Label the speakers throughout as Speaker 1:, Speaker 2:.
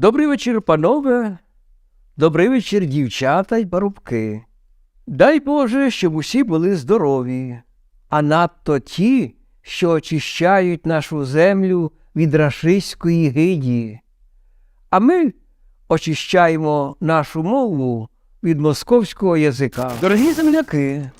Speaker 1: Добрий вечір, панове, добрий вечір, дівчата й парубки. Дай Боже, щоб усі були здорові, а надто ті, що очищають нашу землю від рашистської гиді. А ми очищаємо нашу мову від московського язика. Дорогі земляки,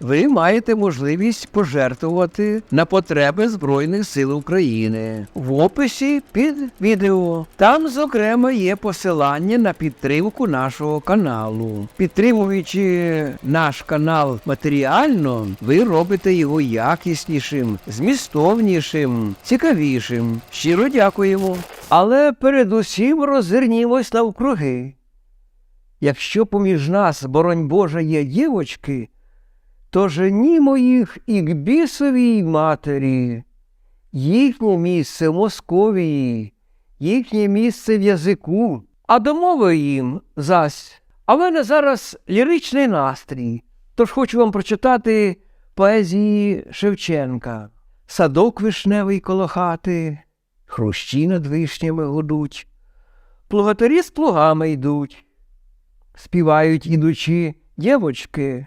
Speaker 1: ви маєте можливість пожертвувати на потреби Збройних сил України в описі під відео. Там, зокрема, є посилання на підтримку нашого каналу. Підтримуючи наш канал матеріально, ви робите його якіснішим, змістовнішим, цікавішим. Щиро дякуємо. Але передусім роззирнімось навкруги. Якщо поміж нас, боронь Божа, є дівочки, то женімо їх і к бісовій матері. Їхнє місце в Московії, їхнє місце в язику, а до мови їм зась. А в мене зараз ліричний настрій, тож хочу вам прочитати поезії Шевченка. Садок вишневий коло хати, хрущі над вишнями гудуть, плугатарі з плугами йдуть, співають ідучи дівочки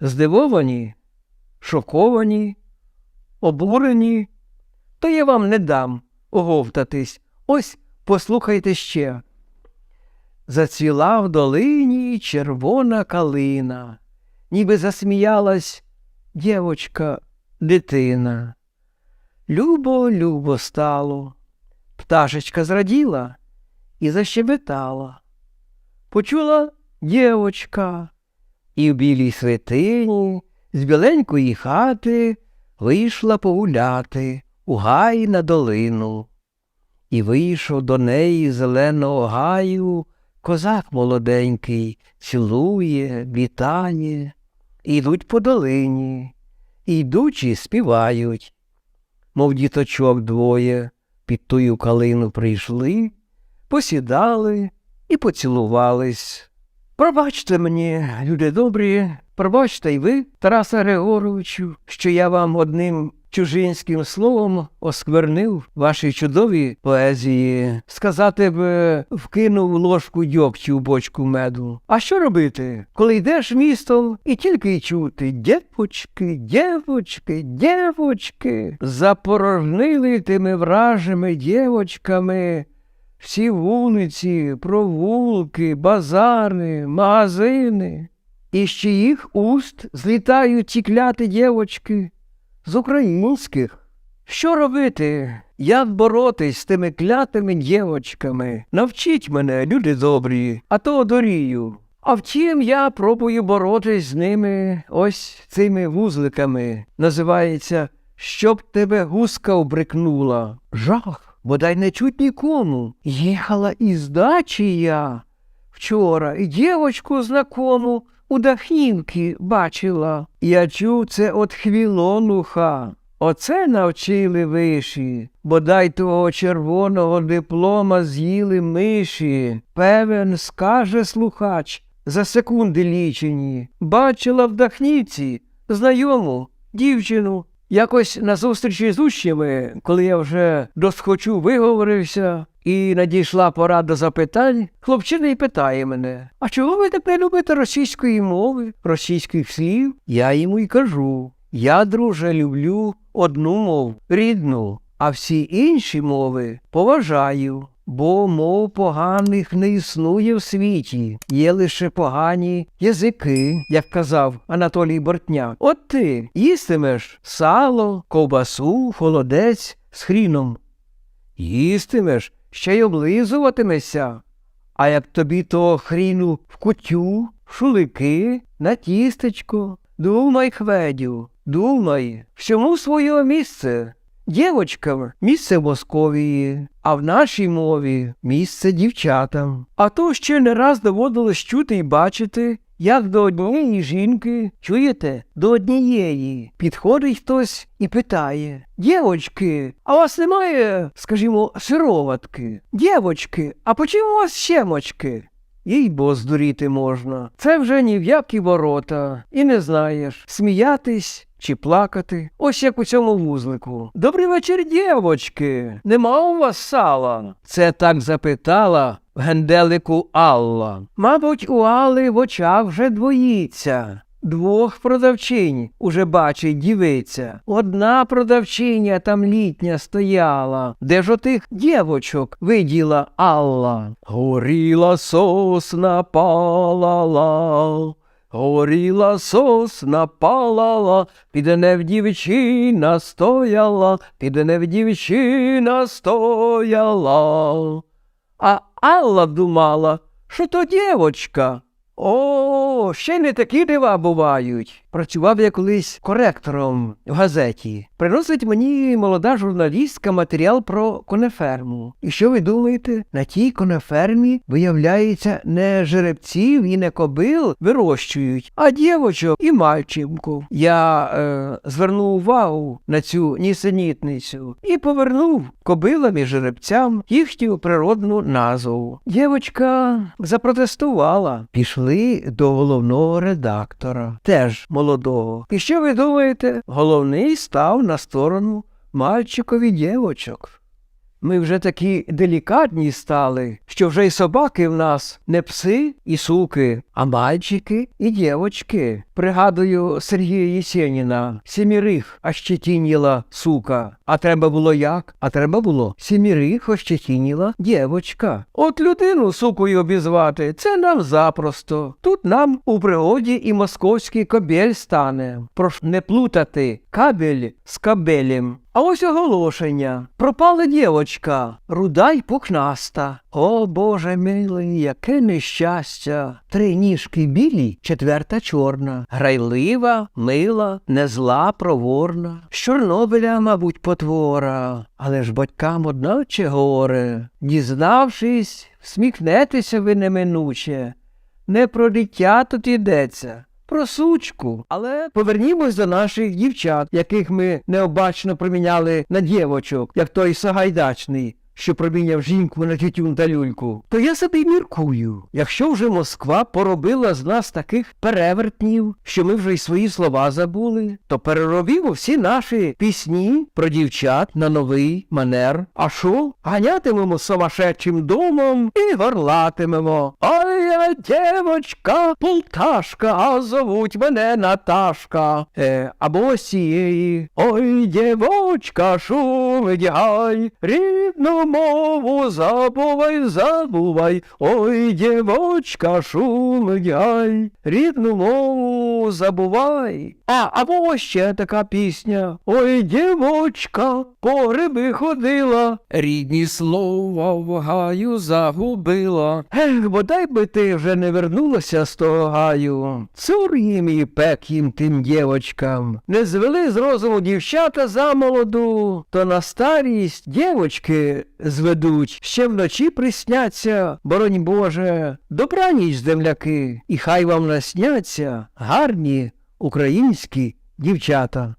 Speaker 1: здивовані, шоковані, обурені, то я вам не дам оговтатись. Ось послухайте ще. Зацвіла в долині червона калина, ніби засміялась дівочка, дитина. Любо, любо стало. Пташечка зраділа і защебетала. Почула дівочка, і в білій святині з біленької хати вийшла погуляти у гай на долину. І вийшов до неї зеленого гаю козак молоденький, цілує, вітає, ідуть по долині, і йдучи співають. Мов діточок двоє під тую калину прийшли, посідали і поцілувались. Пробачте мені, люди добрі, пробачте й ви, Тараса Григоровичу, що я вам одним чужинським словом осквернив ваші чудові поезії. Сказати б, вкинув ложку дьогтю в бочку меду. А що робити, коли йдеш містом і тільки й чути дєвочки, дєвочки, дєвочки, запорожнили тими вражими дєвочками. Всі вулиці, провулки, базари, магазини. І з чиїх уст злітають ті кляті дівочки з українських. Що робити? Як боротись з тими клятими дівочками? Навчіть мене, люди добрі, а то одорію. А втім, я пробую боротись з ними ось цими вузликами. Називається Щоб тебе гуска обрикнула. Жах бодай не чуть нікому. Їхала із дачі я вчора і дівочку знакому у дахнівки бачила. Я чув це от хвілонуха. Оце навчили виші, бодай того червоного диплома з'їли миші. Певен, скаже слухач, за секунди лічені. Бачила в дахнівці знайому дівчину. Якось на зустрічі з учнями, коли я вже досхочу виговорився і надійшла пора до запитань, хлопчина й питає мене: А чого ви так не любите російської мови, російських слів? Я йому й кажу. Я, друже, люблю одну мову рідну, а всі інші мови поважаю. Бо мов поганих не існує в світі, є лише погані язики, як казав Анатолій Бортняк. От ти їстимеш сало, ковбасу, холодець з хріном. Їстимеш, ще й облизуватимешся. А як тобі то хріну в кутю, в шулики, на тістечко, думай, хведю, думай, всьому своє місце. Дівочкам місце Московії, а в нашій мові місце дівчатам. А то ще не раз доводилось чути і бачити, як до однієї жінки, чуєте, до однієї підходить хтось і питає: Дівочки, а у вас немає, скажімо, сироватки? Дівочки, а по чому у вас щемочки? Їй бо здуріти можна. Це вже ні в які ворота. І не знаєш, сміятись чи плакати. Ось як у цьому вузлику. Добрий вечір, дівочки. Нема у вас сала? Це так запитала в генделику Алла. Мабуть, у Алли в очах вже двоїться. Двох продавчинь уже бачить дівиця. Одна продавчиня там літня стояла, де ж отих дівочок виділа Алла. Горіла сосна палала. Горіла сосна палала, піде в дівчина стояла, піде в дівчина стояла. А Алла думала, що то дівочка. О, ще не такі дива бувають. Працював я колись коректором в газеті. Приносить мені молода журналістка матеріал про конеферму. І що ви думаєте? На тій конефермі, виявляється, не жеребців і не кобил вирощують, а дівочок і мальчимку. Я е, звернув увагу на цю нісенітницю і повернув кобилам і жеребцям їхню природну назву. Дівочка запротестувала. Пішли до головного редактора, теж молодого. І що ви думаєте? Головний став на сторону мальчикові дівочок. Ми вже такі делікатні стали, що вже й собаки в нас не пси і суки, а мальчики і дівочки. Пригадую Сергія Єсеніна, сімірих ощетініла сука. А треба було як? А треба було сімірих ощетініла дівочка. От людину сукою обізвати, це нам запросто. Тут нам у пригоді і московський кобель стане. Прош не плутати кабель з кабелем. А ось оголошення. Пропала дівочка, руда й пухнаста. О Боже милий, яке нещастя. Три ніжки білі, четверта чорна. Грайлива, мила, незла, проворна. З Чорнобиля, мабуть, потвора. Але ж батькам одначе горе. Дізнавшись, всміхнетеся ви неминуче. Не про дитя тут йдеться. Про сучку. Але повернімось до наших дівчат, яких ми необачно проміняли на дівочок, як той Сагайдачний, що проміняв жінку на тютюн та люльку. То я собі міркую, якщо вже Москва поробила з нас таких перевертнів, що ми вже й свої слова забули, то переробімо всі наші пісні про дівчат на новий манер. А що? Ганятимемо сумасшедшим домом і горлатимемо. Ой, я дівочка, полташка, а зовуть мене Наташка. Е, або ось цієї. Ой, дівочка, шумидяй, рідну мову забувай, забувай. Ой, дівочка, шумидяй, рідну мову забувай. А, або ще така пісня. Ой, дівочка, по гриби ходила, рідні слова в гаю загубила. Ех, бодай би ти вже не вернулася з того гаю. Цур їм і пек їм тим дівочкам. Не звели з розуму дівчата за молоду, то на старість дівочки зведуть, ще вночі присняться, боронь Боже, добраніч, земляки, і хай вам насняться гарні українські дівчата.